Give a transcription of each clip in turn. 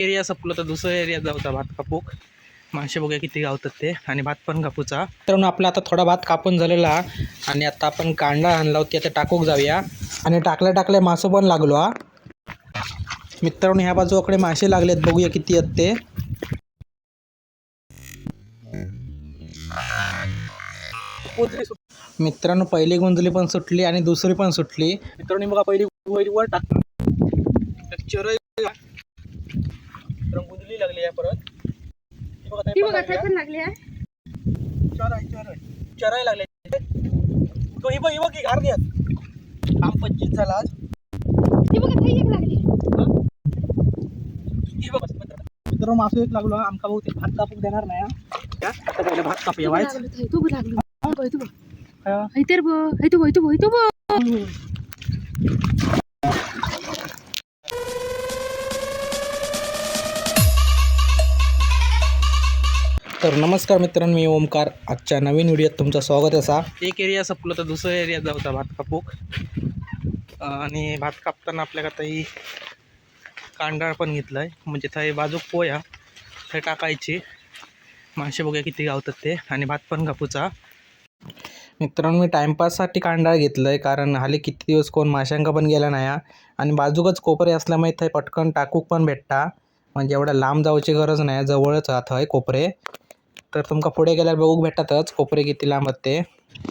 Area संपलो तर दुसऱ्या एरियात जाऊचा भात कापूक मासे बघूया किती गावतात ते. आणि भात पण कापूचा. तर आपला आता थोडा भात कापून झालेला. आणि आता आपण कांदा आणला होती आता टाकूक जाऊया. आणि टाकल्या टाकल्या मासं पण लागलो हा. मित्रांनो ह्या बाजूकडे मासे लागलेत. बघूया किती आहेत ते. मित्रांनो पहिली गुंजली पण सुटली आणि दुसरी पण सुटली. मित्रांनो बघा पहिली वर टाक. चरई गुंजली लागली आहे परत. ती बघा, ती बघा लागली पण लागली आहे. चराई चराई चराई लागले. तो ही बघ ही बघ की घार देत काम पंचवीस झाला आज. ती बघा ताई एक लागली. ही? बघ मित्रांनो. मासू एक लागलो आमका बहुतेक भात कापूक देणार नाही हा. आता पहिले भात कापूया तू वायच. लागलो ताई, तू बघ लागलो. बघ, तू बघ. हा. हाय तर बघ हाय तू बघ तू बघ तू बघ. तर नमस्कार मित्रांनो मी ओमकार. आजच्या नवीन व्हिडिओत तुमचं स्वागत असा. एक एरिया संपलो तर दुसऱ्या एरियात जाऊचा भात कापूक आणि भात कापताना आपल्याला आता ही कांडाळ पण घेतलं आहे म्हणजे थंय बाजूक पोया थंय टाकायची. मासे बघूया किती गावतात ते. आणि भात पण कापूचा. मित्रांनो मी टाईमपाससाठी कांडाळ घेतलं आहे कारण हाली किती दिवस कोण माशांका पण गेला नाही हा. आणि बाजूकच कोपरे असल्यामुळे थंय पटकन टाकूक पण भेटता. म्हणजे एवढ्या लांब जाऊची गरज नाही जवळच आहात हय कोपरे. तर तुमका पुढे गेल्यावर बघूक भेटतातच कोपरे किती लांब आहेत ते.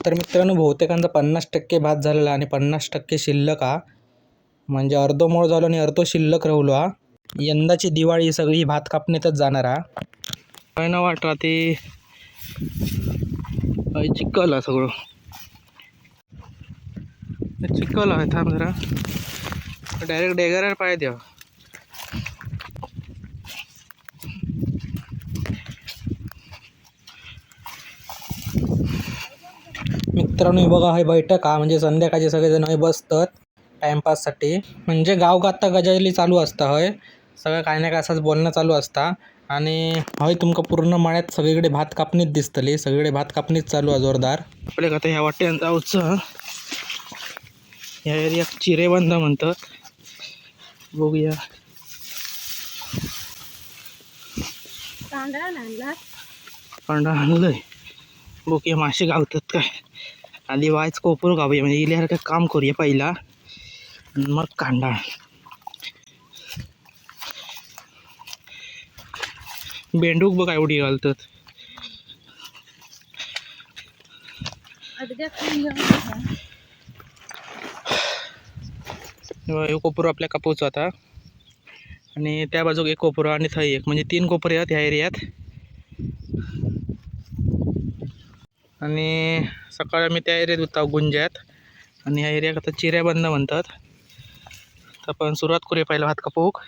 तर मित्रांनो बहुतेकांचा पन्नास टक्के भात झालेला आणि पन्नास टक्के शिल्लक हा. म्हणजे अर्धो मोळ झालो आणि अर्धो शिल्लक राहिलो हा. यंदाची दिवाळी सगळी भात कापणीतच जाणार हा. काय ना वाटतं ते? चिकल चिखल हा सगळं. चिकल चिखल आहे थांब जरा. डायरेक्ट डेगरार पाय द्या. मित्रांनो हे बघा हे बैठक हा म्हणजे संध्याकाळचे सगळेजण हय बसतात टाईमपाससाठी म्हणजे गाव गाता गजाली चालू असता हय? सगळं काय ना काय असंच बोलणं चालू असता. आणि हय तुमका पूर्ण मळ्यात सगळीकडे भात कापणीच दिसतली सगळीकडे भात कापणीच चालू आहे जोरदार. आपल्या आता ह्या वाट्यान जाऊचं ह्या एरियात चिरेबंद म्हणतात. बघूया. तांदळा आणला. कांदा आणलंय. बघूया मासे गावतात काय. आधी वायच कोपर गावूया म्हणजे इल्यासारखं काम करूया पहिला. मग कांदा बेंडूक बघ एवढी घालतात. हो, अडग्या हे कोपर आपल्या कापूच आता. आणि त्या बाजूक एक कोपर आणि थंय एक म्हणजे तीन कोपरे आहेत ह्या एरियात. आणि सकाळी आम्ही त्या एरियात होता गुंज्यात. आणि ह्या एरियात आता चिऱ्याबंद म्हणतात. तर आपण सुरुवात करूया पहिला भात कापूक.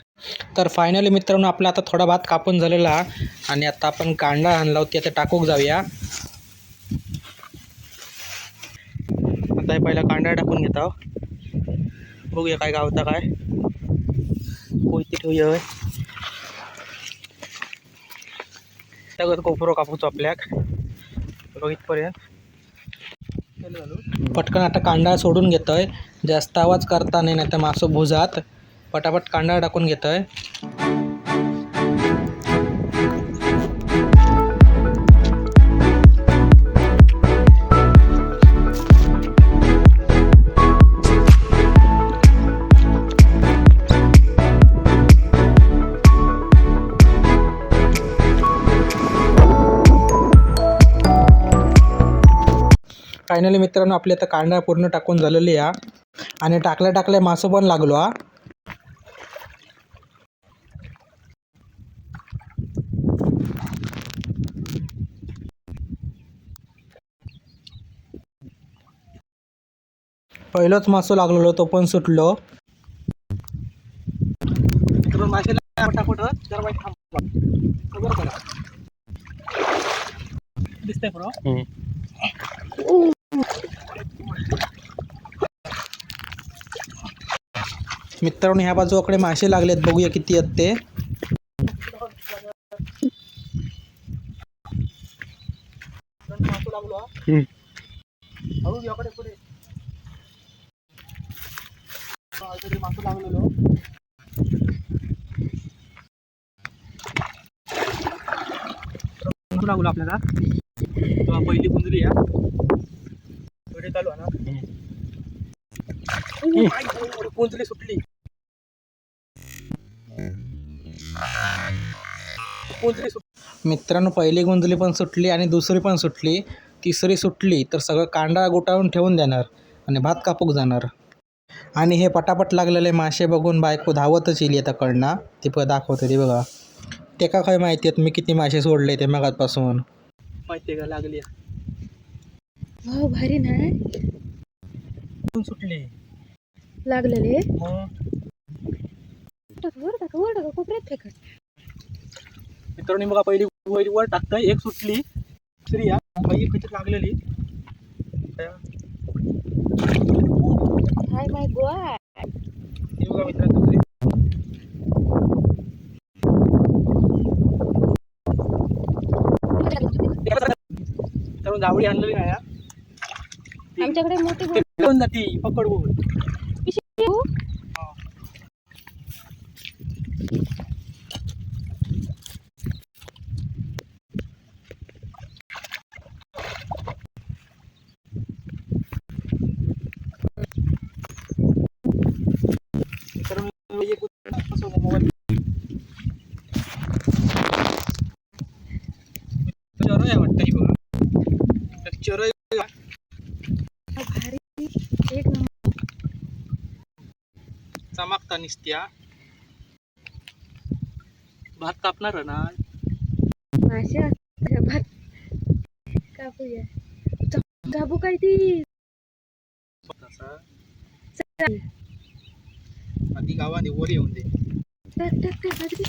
तर फायनली मित्रांनो आपला आता थोडा भात कापून झालेला. आणि आता आपण कांदा आणला होती आता टाकूक जाऊया. आता पहिला कांदा टाकून घेता बघूया काय गावता काय. कोयती ठेवूया होय. सगळं कोपरो कापूचो आपल्याक. रोहितपर्यंत पटकन आता कांदा सोडून घेतो आहे जास्त आवाज करता नाही नाही तर मासो भुजात. पटापट कांदा टाकून आहे फायनली मित्रांनो आपली आता कांदा पूर्ण टाकून झालेली आहे. आणि टाकल्या टाकल्या मासं पण लागलो हा. पहिलोच मासो लागलेलो तो पण सुटलो. दिसतंय मित्रांनो ह्या बाजूकडे मासे लागलेत. बघूया किती आहेत ते. लागलो आपल्याला. पहिली कुंजरी आहे. चालू ना. सुटली. मित्रांनो पहिली गुंजली पण सुटली आणि दुसरी पण सुटली. तिसरी सुटली तर सगळं कांदा गोटाळून ठेवून देणार आणि भात कापूक जाणार. आणि हे पटापट लागलेले मासे बघून बायको धावतच येईल आता कडनं ती पण दाखवते ती बघा. ते का काय माहिती आहेत मी किती मासे सोडले ते मगातपासून माहिती का? लागली वाव भारी नाही सुटली? लागलेले? टाका वर टाका वर टाका कोपऱ्यात फेका मित्रांनी बघा पहिली वर वर टाकतंय एक सुटली. दुसरी या बाई एक काहीतरी लागलेली. हाय माय गोवा ही बघा मित्रांनो दुसरी जावळी आणलेली नाही. आमच्याकडे मोठी पकडून जाती पिशवी घेऊ? चमकता निसत्या. भात कापणार ना भात कापूया. काय ती. आधी गावाने वर येऊन दे. टाक टाक टाक अगदी.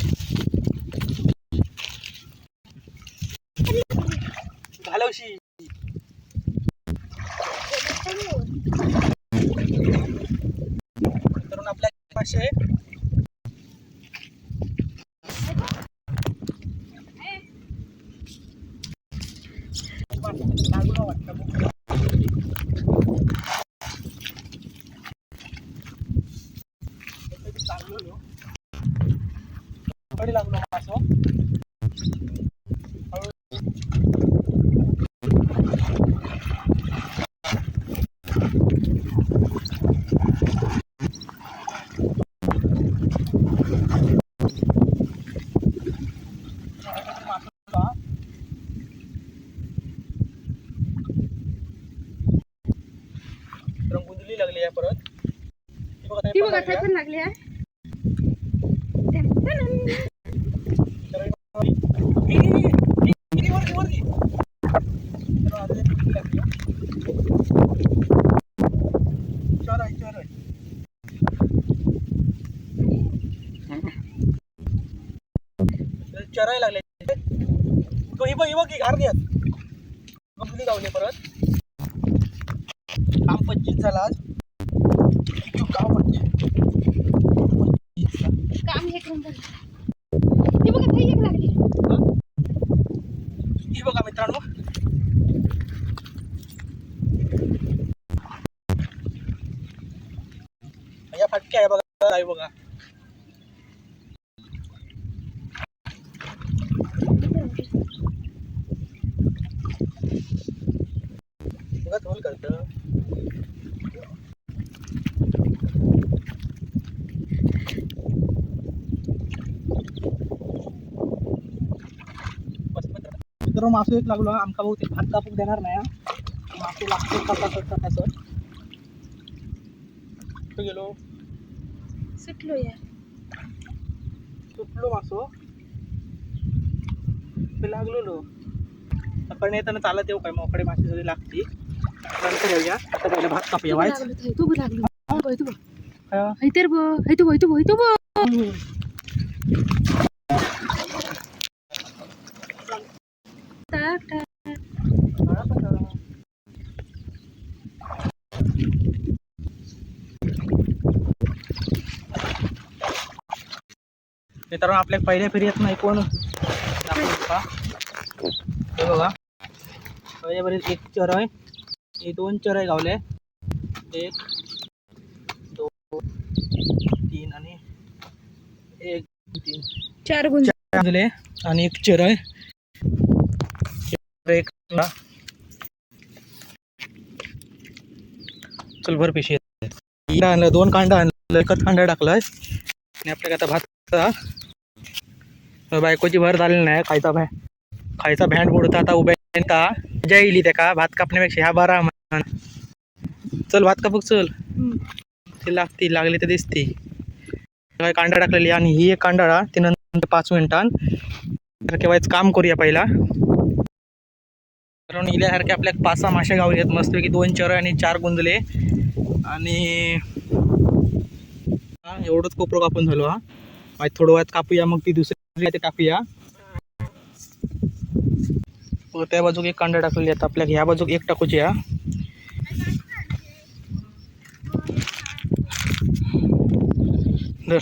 घालवशी आपल्या पाचशे वाटतं लागलो कडे लागलो असं रंगुंदली लागली आहे परत ती बघा ती त्याने बघा पकडली काय आहे. पण लागली आहे टन, तर इ- इ- इ- इ- वरती, वरती. तर आता ते किती लागली आहे? चार आहे, चार आहे. तर चार आहे लागले तो ही बघ ही बघ ही घार द्यात गमली गावली परत काम पंचवीस झाला आज किती गाव म्हणजे काम एक नंबर ती बघा ताई एक लागली ही बघा मित्रांनो. या फटके आहे बघा आहे बघा. बघा धोल करतं. मित्र मासू एक लागलो आमका बहुतेक भात कापूक देणार नाही. मासू लागतो कसा कसं कुठं गेलो. सुटलो या. सुटलो मासो. ते लागलो सकाळी येताना चालत येऊ काय मोकडे मासे सगळी लागती नंतर येऊया. आता पहिला भात कापूया वायच तू लागलो. तू बघ. तू बघ. तू बघ तू बघ टाक टाक मित्रांनो आपल्या पहिल्या फेरीत नाही कोण? हे बघा. पहिल्या फेरीत एक चर आहे. हे दोन चर आहे गावले. एक दोन तीन आणि एक तीन. चार दिले आणि एक चर आहे. एक कांदा. चल भर पिशी आणलं दोन कांदा आणलं एकच कांदा टाकलाय. आणि आपल्याला आता भात बायकोची भर झालेली नाही खायचा भॅ खायचा भॅंड बुडता आता उभ्या मजा येईल त्या भात कापण्यापेक्षा ह्या बारा म्हण. चल भात कापूक चल. ते लागती लागली तर दिसते. काय कांदा टाकलेली आणि ही एक कांडाळा ती नंतर पाच मिनिटां तर केव्हाच काम करूया पहिला. कारण इल्यासारखे आपल्या पाच सहा मासे गावले आहेत मस्तपैकी दोन चर आणि चार गुंजले आणि हा एवढंच कोपरं कापून झालो हा. थोडं वेळात कापूया मग ती दुसरी ते टाकूया. हो, त्या बाजूक एक कांदा टाकलेली आहेत आपल्या ह्या बाजूक एक टाकूची या धर.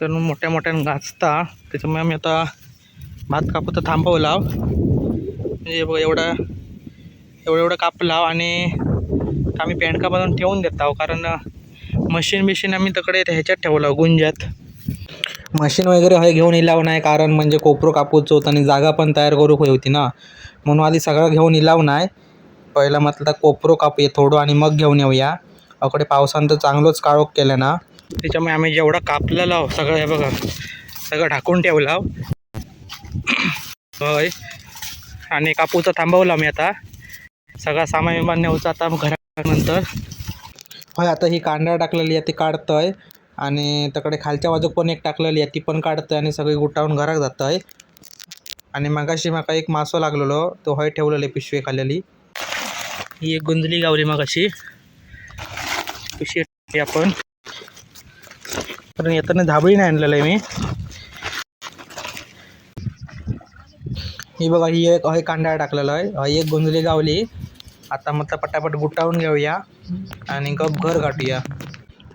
तर मोठ्या मोठ्यानं गाजता. त्याच्यामुळे आम्ही आता भात कापू तर थांबवला म्हणजे बघ एवढा एवढं एवढं कापला आणि आम्ही पेंडका बनवून ठेवून देत आहो कारण मशीन बिशीन आम्ही तकडे ह्याच्यात ठेवलं गुंजात मशीन वगैरे हे घेऊन इलाव नाही कारण म्हणजे कोपरो कापूच होतं आणि जागा पण तयार करू होती ना. म्हणून आधी सगळं घेऊन इलाव नाही. पहिला म्हटलं कोपरो कापूया थोडं आणि मग घेऊन येऊया. अकडे पावसानं तर चांगलंच काळोख केलं ना. त्याच्यामुळे आम्ही जेवढं कापलेलं आहो सगळं हे बघा सगळं ढाकून ठेवलं आहो. होय. आणि कापूचं थांबवलं मी आता. सगळा सामान विमान न्यायचं आता घरानंतर. होय आता ही कांदा टाकलेली आहे ती काढतोय. आणि तकडे खालच्या बाजूक पण एक टाकलेली आहे ती पण काढतोय आणि सगळी गुटावून घरात जातं आहे आणि मगाशी माका एक मासो लागलेलो तो हय ठेवलेली पिशवी खाल्लेली. ही एक गुंजली गावली मगाशी. पिशवी ठेवली आपण. कारण येताना धाबळी नाही आणलेलं आहे मी. ही बघा ही एक हे कांदा टाकलेला आहे. ही एक गुंजली गावली. आता मग पटापट गुटावून घेऊया आणि गप घर गाठूया.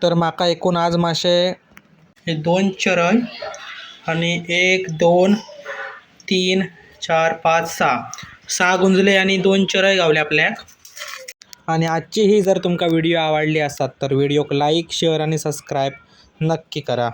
तर माका एकूण आज मासे हे दोन चरण आणि एक दोन तीन चार पाच सहा. सहा गुंजले आणि दोन चरय गावले आपल्याक आणि आजची ही जर तुमका व्हिडिओ आवडली असतात तर व्हिडिओक लाईक शेअर आणि सबस्क्राईब नक्की करा.